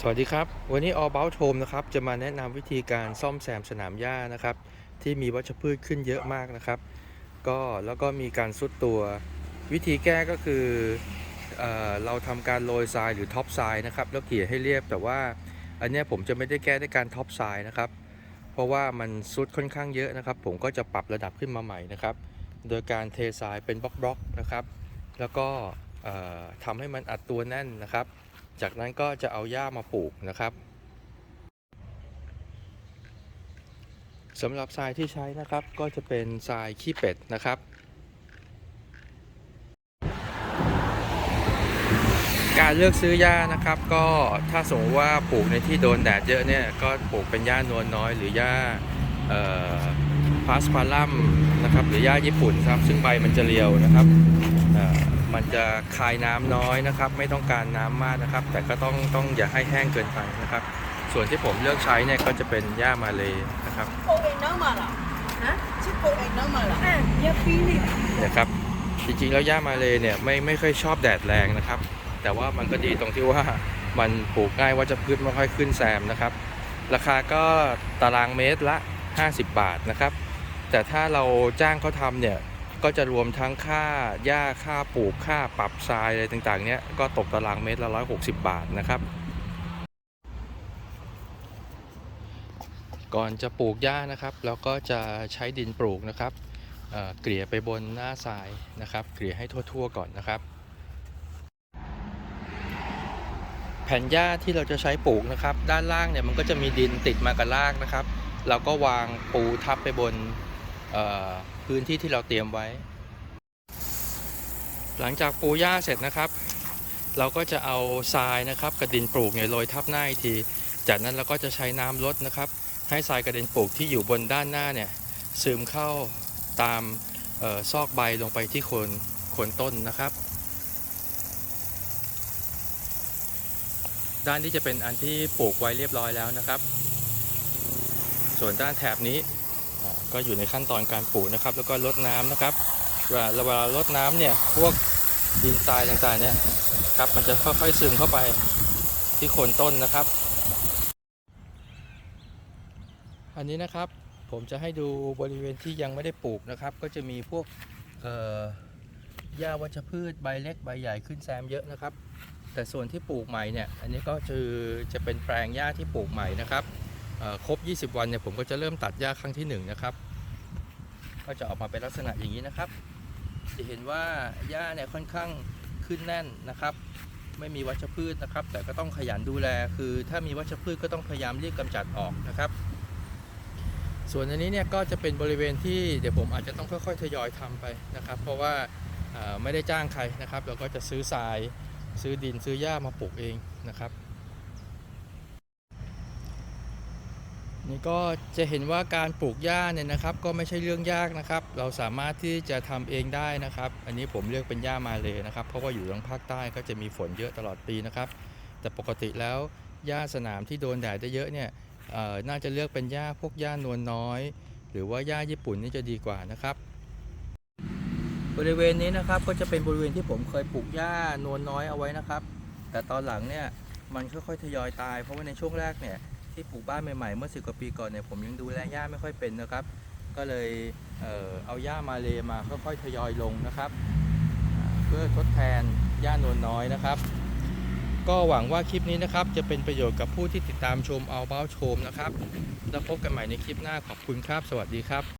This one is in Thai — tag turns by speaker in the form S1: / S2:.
S1: สวัสดีครับ วันนี้ All About Home นะครับจะมาแนะนำวิธีการซ่อมแซมสนามหญ้านะครับที่มีวัชพืชขึ้นเยอะมากนะครับ ก็แล้วก็มีการซุดตัว วิธีแก้ก็คือเอเราทำการโรยทรายหรือท็อปทรายนะครับแล้วเกลี่ยให้เรียบแต่ว่าอันนี้ผมจะไม่ได้แก้ด้วยการท็อปทรายนะครับ เพราะว่ามันซุดค่อนข้างเยอะนะครับ ผมก็จะปรับระดับขึ้นมาใหม่นะครับ โดยการเททรายเป็นบล็อกๆนะครับ แล้วก็ทำให้มันอัดตัวแน่นนะครับ จากนั้นก็จะเอาหญ้ามาปลูกนะครับสำหรับทรายที่ใช้นะครับ ก็จะเป็นทรายขี้เป็ดนะครับ การเลือกซื้อหญ้านะครับ ก็ถ้าสมมติว่าปลูกในที่โดนแดดเยอะเนี่ยก็ปลูกเป็นหญ้านวลน้อย หรือหญ้าพาสพาลัมนะครับหรือหญ้าญี่ปุ่นครับ ซึ่งใบมันจะเรียวนะครับ มันจะคายน้ำน้อยนะครับ ไม่ต้องการน้ำมากนะครับ แต่ก็ต้องต้องอย่าให้แห้งเกินไปนะครับ ส่วนที่ผมเลือกใช้เนี่ยก็จะเป็นหญ้ามาเลยนะครับ
S2: โปเองน้ำมาล่ะ
S3: ฮะ
S2: ชื่อโปเองน้ำมาล่ะ
S3: อะเยอะปีนี่
S1: นะครับจริงๆแล้วหญ้ามาเลยเนี่ยไม่ไม่ค่อยชอบแดดแรงนะครับ แต่ว่ามันก็ดีตรงที่ว่ามันปลูกง่ายว่าจะพืชไม่ค่อยขึ้นแซมนะครับ ราคาก็ตารางเมตรละ 50 บาทนะครับ แต่ถ้าเราจ้างเขาทำเนี่ย ก็จะรวมทั้งค่าหญ้าค่าปลูกค่าปรับทรายอะไรต่างๆเนี่ยก็ตกตารางเมตรละ 160 บาทนะครับ ก่อนจะปลูกหญ้านะครับเราก็จะใช้ดินปลูกนะครับเเกลี่ยไปบนหน้าทรายนะครับเกลี่ยให้ทั่วๆก่อนนะครับ แผ่นหญ้าที่เราจะใช้ปลูกนะครับ ด้านล่างเนี่ยมันก็จะมีดินติดมากับรากนะครับ เราก็วางปูทับไปบนเพื้นที่ที่เราเตรียมไว้ หลังจากปูหญ้าเสร็จนะครับ เราก็จะเอาทรายนะครับกับดินปลูกเนี่ยโรยทับหน้าอีกที จากนั้นเราก็จะใช้น้ำลดนะครับ ให้ทรายกระด็นปลูกที่อยู่บนด้านหน้าเนี่ยซึมเข้าตามออซอกใบลงไปที่โคนโคนต้นนะครับ ด้านที่จะเป็นอันที่ปลูกไว้เรียบร้อยแล้วนะครับ ส่วนด้านแถบนี้ ก็อยู่ในขั้นตอนการปลูกนะครับ แล้วก็ลดน้ำนะครับวลาเวลาลดน้ำเนี่ยพวกดินทรายต่างๆเนี่ยครับมันจะค่อยๆซึมเข้าไปที่โคนต้นนะครับ อันนี้นะครับผมจะให้ดูบริเวณที่ยังไม่ได้ปลูกนะครับ ก็จะมีพวกหญ้าวัชพืชใบเล็กใบใหญ่ขึ้นแซมเยอะนะครับ แต่ส่วนที่ปลูกใหม่เนี่ยอันนี้ก็คือจะเป็นแปลงหญ้าที่ปลูกใหม่นะครับ ครบ 20 วันเนี่ยผมก็จะเริ่มตัดหญ้าครั้งที่1นะครับ ก็จะออกมาเป็นลักษณะอย่างนี้นะครับ จะเห็นว่าหญ้าเนี่ยค่อนข้างขึ้นแน่นนะครับ ไม่มีวัชพืชนะครับ แต่ก็ต้องขยันดูแล คือถ้ามีวัชพืชก็ต้องพยายามรีบกำจัดออกนะครับ ส่วนอันนี้เนี่ยก็จะเป็นบริเวณที่เดี๋ยวผมอาจจะต้องค่อยๆทยอยทำไปนะครับ เพราะว่าไม่ได้จ้างใครนะครับ เราก็จะซื้อทราย ซื้อดินซื้อหญ้ามาปลูกเองนะครับ นี่ก็จะเห็นว่าการปลูกหญ้าเนี่ยนะครับ ก็ไม่ใช่เรื่องยากนะครับ เราสามารถที่จะทำเองได้นะครับ อันนี้ผมเลือกเป็นหญ้ามาเลยนะครับ เพราะว่าอยู่ทางภาคใต้ก็จะมีฝนเยอะตลอดปีนะครับ แต่ปกติแล้วหญ้าสนามที่โดนแดดได้เยอะเนี่ยน่าจะเลือกเป็นหญ้าพวกหญ้านวลน้อย หรือว่าหญ้าญี่ปุ่นนี่จะดีกว่านะครับ บริเวณนี้นะครับก็จะเป็นบริเวณที่ผมเคยปลูกหญ้านวลน้อยเอาไว้นะครับ แต่ตอนหลังเนี่ยมันค่อยๆทยอยตาย เพราะว่าในช่วงแรกเนี่ย ที่ปลูกบ้านใหม่ๆ เมื่อสิกว่าปีก่อนเนี่ยผมยังดูแลหญ้าไม่ค่อยเป็นนะครับ ก็เลยเอ่อเอาหญ้ามาเลมาค่อยๆทยอยลงนะครับ เพื่อทดแทนหญ้านวลน้อยนะครับ ก็หวังว่าคลิปนี้นะครับจะเป็นประโยชน์กับผู้ที่ติดตามชมเอาเบ้าชมนะครับ แล้วพบกันใหม่ในคลิปหน้าขอบคุณครับ สวัสดีครับ